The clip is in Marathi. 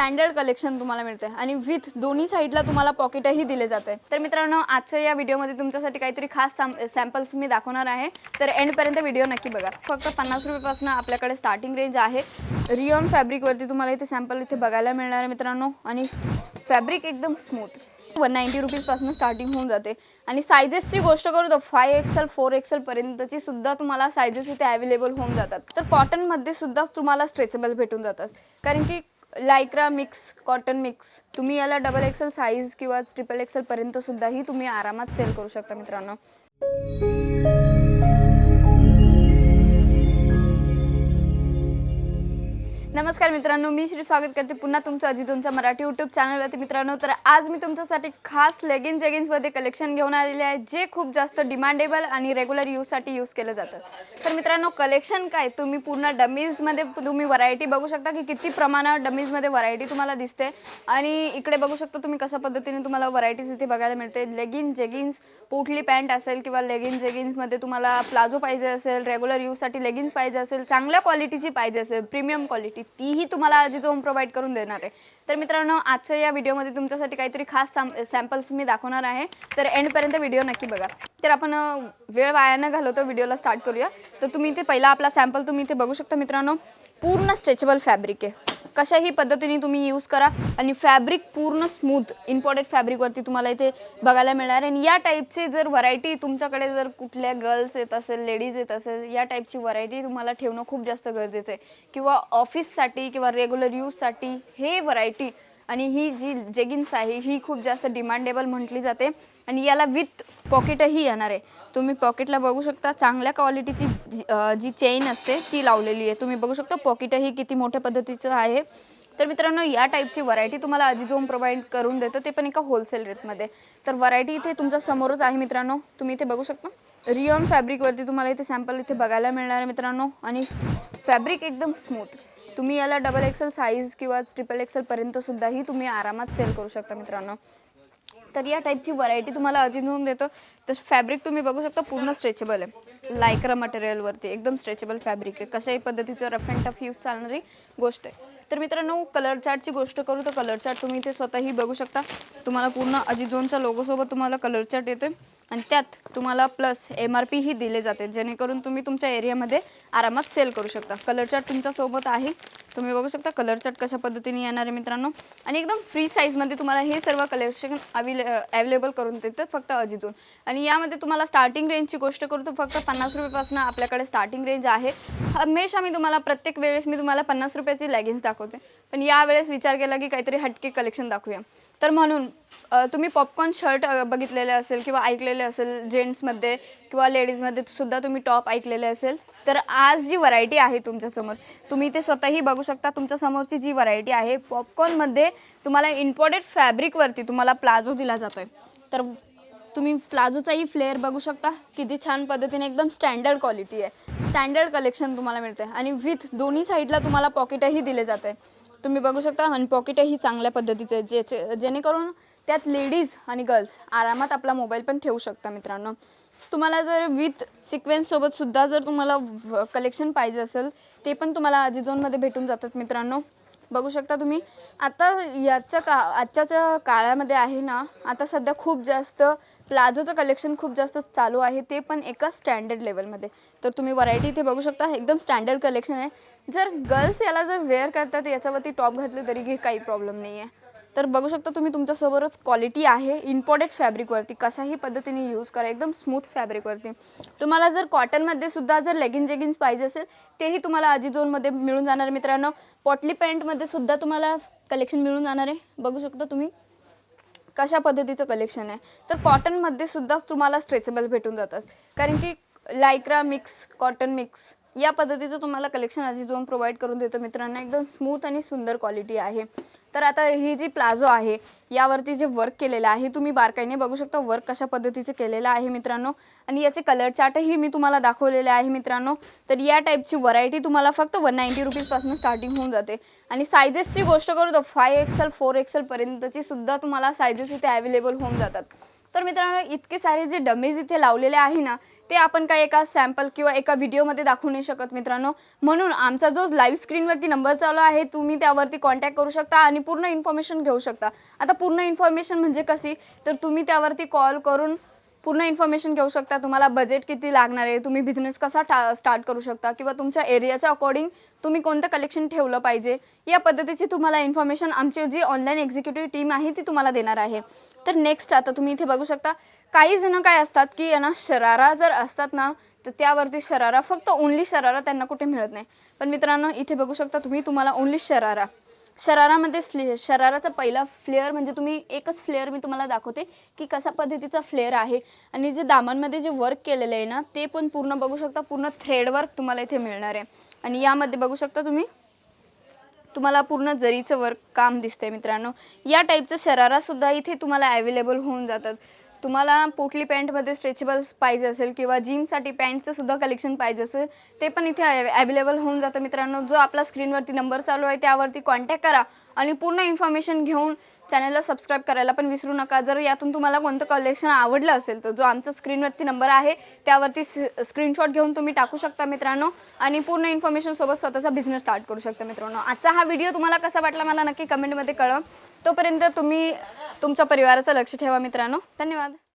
स्टँडर्ड कलेक्शन तुम्हाला मिळते. आणि विथ दोन्ही साईडला तुम्हाला पॉकेटही दिले जाते. तर मित्रांनो आजच्या या व्हिडिओमध्ये तुमच्यासाठी काहीतरी खास सॅम्पल्स मी दाखवणार आहे. तर एंडपर्यंत व्हिडिओ नक्की बघा. फक्त पन्नास रुपयापासून आपल्याकडे स्टार्टिंग रेंज आहे. रिओन फॅब्रिकवरती तुम्हाला इथे सॅम्पल इथे बघायला मिळणार आहे मित्रांनो. आणि फॅब्रिक एकदम स्मूथ वन नाईन्टी रुपीजपासून स्टार्टिंग होऊन जाते. आणि सायझेसची गोष्ट करू तर फाय एक्सेल फोर एक्सेलपर्यंतची सुद्धा तुम्हाला सायझेस इथे अवेलेबल होऊन जातात. तर कॉटनमध्ये सुद्धा तुम्हाला स्ट्रेचेबल भेटून जातात. कारण की लायक्रा मिक्स कॉटन मिक्स तुम्ही याला डबल एक्सेल साईज किंवा ट्रिपल एक्सेल पर्यंत सुद्धाही तुम्ही आरामात सेल करू शकता मित्रांनो. नमस्कार मित्रांनो मी श्री स्वागत करते पुन्हा तुमचं अजितूंच्या मराठी यूट्यूब चॅनलवरती मित्रांनो तर आज मी तुमच्यासाठी खास लेगिन्स जेगिन्समध्ये कलेक्शन घेऊन आलेले आहे जे खूप जास्त डिमांडेबल आणि रेग्युलर यूजसाठी यूज केलं जातं. तर मित्रांनो कलेक्शन काय? तुम्ही पूर्ण डमीजमध्ये तुम्ही व्हरायटी बघू शकता की किती प्रमाणात डमीजमध्ये व्हरायटी तुम्हाला दिसते. आणि इकडे बघू शकता तुम्ही कशा पद्धतीने तुम्हाला व्हरायटीज इथे बघायला मिळते. लेगिन जेगिन्स पोटली पॅन्ट असेल किंवा लेगिन जेगिन्समध्ये तुम्हाला प्लाझो पाहिजे असेल रेग्युलर यूजसाठी लेगिन्स पाहिजे असेल चांगल्या क्वालिटीची पाहिजे असेल प्रीमियम क्वालिटी तीही तुम्हाला आजी होम प्रोव्हाइड करून देणार आहे. तर मित्रांनो आजच्या या व्हिडिओमध्ये तुमच्यासाठी काहीतरी खास सॅम्पल्स मी दाखवणार आहे. तर एंडपर्यंत व्हिडिओ नक्की बघा. तर आपण वेळ वाया न घालवतो व्हिडिओला स्टार्ट करूया. तर तुम्ही इथे पहिला आपला सॅम्पल तुम्ही इथे बघू शकता मित्रांनो. पूर्ण स्ट्रेचेबल फॅब्रिक आहे. कशाही पद्धतीने तुम्ही यूज करा आणि फॅब्रिक पूर्ण स्मूथ इम्पॉर्टेड फॅब्रिकवरती तुम्हाला इथे बघायला मिळणार. आहे आणि या टाईपची जर व्हरायटी तुमच्याकडे जर कुठल्या गर्ल्स येत असेल लेडीज येत असेल या टाईपची व्हरायटी तुम्हाला ठेवणं खूप जास्त गरजेचं आहे. किंवा ऑफिससाठी किंवा रेग्युलर यूजसाठी हे व्हरायटी आणि ही जी जेगिन्स आहे ही खूप जास्त डिमांडेबल म्हटली जाते. आणि याला विथ पॉकेटही येणार आहे. तुम्ही पॉकेटला बघू शकता चांगल्या क्वालिटीची जी- जी चेन असते ती लावलेली आहे. तुम्ही बघू शकता पॉकेटही किती मोठ्या पद्धतीचं आहे. तर मित्रांनो या टाईपची व्हरायटी तुम्हाला अजिझोम प्रोव्हाइड करून देतं ते पण एका होलसेल रेटमध्ये तर व्हरायटी इथे तुमच्या समोरच आहे मित्रांनो. तुम्ही इथे बघू शकता. रिओन फॅब्रिकवरती तुम्हाला इथे सॅम्पल इथे बघायला मिळणार आहे मित्रांनो. आणि फॅब्रिक एकदम स्मूथ तुम्ही याला डबल एक्सेल साईज किंवा ट्रिपल एक्सेलपर्यंतसुद्धाही सुद्धाही तुम्ही आरामात सेल करू शकता मित्रांनो. तर या टाईपची व्हरायटी तुम्हाला अजून देतो देतं. तर फॅब्रिक तुम्ही बघू शकता पूर्ण स्ट्रेचेबल आहे. लायक्रा मटेरियलवरती एकदम स्ट्रेचेबल फॅब्रिक आहे. कशाही पद्धतीचं रफ अँड टफ यूज चालणारी गोष्ट आहे. तर मित्रांनो कलर चार्टची गोष्ट करू तर कलर चार्ट तुम्ही इथे स्वतःही बघू शकता. तुम्हाला पूर्ण अजिझोनच्या लोगोसोबत तुम्हाला कलर चार्ट येतोय. आणि त्यात तुम्हाला प्लस एम आर पीही दिले जाते जेणेकरून तुम्ही तुमच्या एरियामध्ये आरामात सेल करू शकता. कलर चार्ट तुमच्यासोबत आहे. तुम्ही बघू शकता कलर चट कशा पद्धतीने येणार आहे मित्रांनो. आणि एकदम फ्री साईजमध्ये तुम्हाला हे सर्व कलेक्शन अवेले अवेलेबल करून देतात फक्त अजिजून आणि यामध्ये तुम्हाला स्टार्टिंग रेंजची गोष्ट करू तर फक्त पन्नास रुपयापासून आपल्याकडे स्टार्टिंग रेंज आहे. हमेशा मी तुम्हाला प्रत्येक वेळेस मी तुम्हाला पन्नास रुपयाची लेगिन्स दाखवते. पण यावेळेस विचार केला की काहीतरी हटके कलेक्शन दाखवूया. तर म्हणून तुम्ही पॉपकॉर्न शर्ट बघितलेले असेल किंवा ऐकलेले असेल जेंट्समध्ये किंवा लेडीजमध्ये सुद्धा तुम्ही टॉप ऐकलेले असेल तर आज जी व्हरायटी आहे तुमच्यासमोर तुम्ही ते स्वतःही बघू शकता. तुमच्यासमोरची जी व्हरायटी आहे पॉपकॉर्नमध्ये तुम्हाला इम्पॉर्टेड फॅब्रिकवरती तुम्हाला प्लाझो दिला जातोय. तर तुम्ही प्लाझोचाही फ्लेअर बघू शकता. किती छान पद्धतीने एकदम स्टँडर्ड क्वालिटी आहे. स्टँडर्ड कलेक्शन तुम्हाला मिळते आणि विथ दोन्ही साईडला तुम्हाला पॉकेटही दिले जाते तुम्ही बघू शकता आणि पॉकेटही चांगल्या पद्धतीचे आहे, ज्याचे जेणेकरून त्यात लेडीज आणि गर्ल्स आरामात आपला मोबाईल पण ठेवू शकता मित्रांनो. तुम्हाला जर विथ सिक्वेन्ससोबत सुद्धा जर तुम्हाला कलेक्शन पाहिजे असेल ते पण तुम्हाला अजिझोनमध्ये भेटून जातात मित्रांनो. बघू शकता तुम्ही. आता याच्या का आजच्याच्या काळामध्ये आहे ना आता सध्या खूप जास्त प्लाझोचं कलेक्शन खूप जास्त चालू आहे ते पण एका स्टँडर्ड लेवलमध्ये तर तुम्ही व्हरायटी इथे बघू शकता एकदम स्टँडर्ड कलेक्शन आहे. जर गर्ल्स याला जर वेअर करतात याच्यावरती टॉप घातले तरी काही काही प्रॉब्लेम नाही आहे तर बघू शकता तुम्ही तुमच्यासमोरच क्वालिटी आहे. इम्पॉर्टेड फॅब्रिकवरती कशाही पद्धतीने यूज करा. एकदम स्मूथ फॅब्रिकवरती तुम्हाला जर कॉटनमध्ये सुद्धा जर लेगिन जेगिन्स पाहिजे असेल तेही तुम्हाला अजिझोनमध्ये मिळून जाणार मित्रांनो. पॉटली पॅन्टमध्ये सुद्धा तुम्हाला कलेक्शन मिळून जाणार आहे. बघू शकता तुम्ही कशा पद्धतीचं कलेक्शन आहे. तर कॉटनमध्ये सुद्धा तुम्हाला स्ट्रेचेबल भेटून जातात. कारण की लायक्रा मिक्स कॉटन मिक्स या पद्धतीचं तुम्हाला कलेक्शन आधी जाऊन प्रोव्हाइड करून देतं मित्रांनो. एकदम स्मूथ आणि सुंदर क्वालिटी आहे. तर आता ही जी प्लाझो आहे यावरती जे वर्क केलेलं आहे तुम्ही बारकाईने बघू शकता वर्क कशा पद्धतीचं केलेलं आहे मित्रांनो. आणि याचे कलर चार्टही मी तुम्हाला दाखवलेले आहे मित्रांनो. तर या टाईपची व्हरायटी तुम्हाला फक्त वन नाईन्टी रुपीजपासून स्टार्टिंग होऊन जाते. आणि सायजेसची गोष्ट करू तर फाय एक्सेल फोर एक्सेलपर्यंतची सुद्धा तुम्हाला सायजेस इथे अवेलेबल होऊन जातात. तर मित्रांनो इतके सारे जे डमीज इथे लावलेले आहे ना ते आपण काही एका सॅम्पल किंवा एका व्हिडिओमध्ये दाखवू नाही शकत मित्रांनो. म्हणून आमचा जो लाईव्ह स्क्रीनवरती नंबर चालू आहे तुम्ही त्यावरती कॉन्टॅक्ट करू शकता आणि पूर्ण इन्फॉर्मेशन घेऊ शकता. आता पूर्ण इन्फॉर्मेशन म्हणजे कशी? तर तुम्ही त्यावरती कॉल करून पूर्ण इन्फॉर्मेशन घेऊ शकता. तुम्हाला बजेट किती लागणार आहे? तुम्ही बिझनेस कसा टा स्टार्ट करू शकता? किंवा तुमच्या एरियाच्या अकॉर्डिंग तुम्ही कोणतं कलेक्शन ठेवलं पाहिजे? या पद्धतीची तुम्हाला इन्फॉर्मेशन आमची जी ऑनलाईन एक्झिक्युटिव्ह टीम आहे ती तुम्हाला देणार आहे. तर नेक्स्ट आता तुम्ही इथे बघू शकता काही जण काय असतात की यांना ना शरारा जर असतात ना तर त्यावरती शरारा फक्त ओनली शरारा त्यांना कुठे मिळत नाही. पण मित्रांनो इथे बघू शकता तुम्ही तुम्हाला ओनली शरारा. शरारामध्ये स्ली शराराचा पहिला फ्लेअर म्हणजे तुम्ही एकच फ्लेअर मी तुम्हाला दाखवते की कशा पद्धतीचा फ्लेअर आहे. आणि जे दामांमध्ये जे वर्क केलेलं आहे ना ते पण पूर्ण बघू शकता पूर्ण थ्रेड वर्क तुम्हाला इथे मिळणार आहे. आणि यामध्ये बघू शकता तुम्ही तुम्हाला पूर्ण जरीचं वर्क काम दिसतंय मित्रांनो. या टाईपचं शरारासुद्धा इथे तुम्हाला अवेलेबल होऊन जातात. तुम्हाला पोटली पॅन्टमध्ये स्ट्रेचेबल्स पाहिजे असेल किंवा जिमसाठी पॅन्टचं सुद्धा कलेक्शन पाहिजे असेल ते पण इथे अवेलेबल होऊन जातं मित्रांनो. जो आपला स्क्रीनवरती नंबर चालू आहे त्यावरती कॉन्टॅक्ट करा आणि पूर्ण इन्फॉर्मेशन घेऊन चॅनलला सबस्क्राईब करायला पण विसरू नका. जर यातून तुम्हाला कोणतं कलेक्शन आवडलं असेल तर जो आमचा स्क्रीनवरती नंबर आहे त्यावरती स्क्रीनशॉट घेऊन तुम्ही टाकू शकता मित्रांनो आणि पूर्ण इन्फॉर्मेशन सोबत स्वतःचा बिझनेस स्टार्ट करू शकता मित्रांनो. आजचा हा व्हिडिओ तुम्हाला कसा वाटला मला नक्की कमेंटमध्ये कळव. तोपर्यंत तुम्ही तुमच्या परिवाराचं लक्ष ठेवा मित्रांनो. धन्यवाद.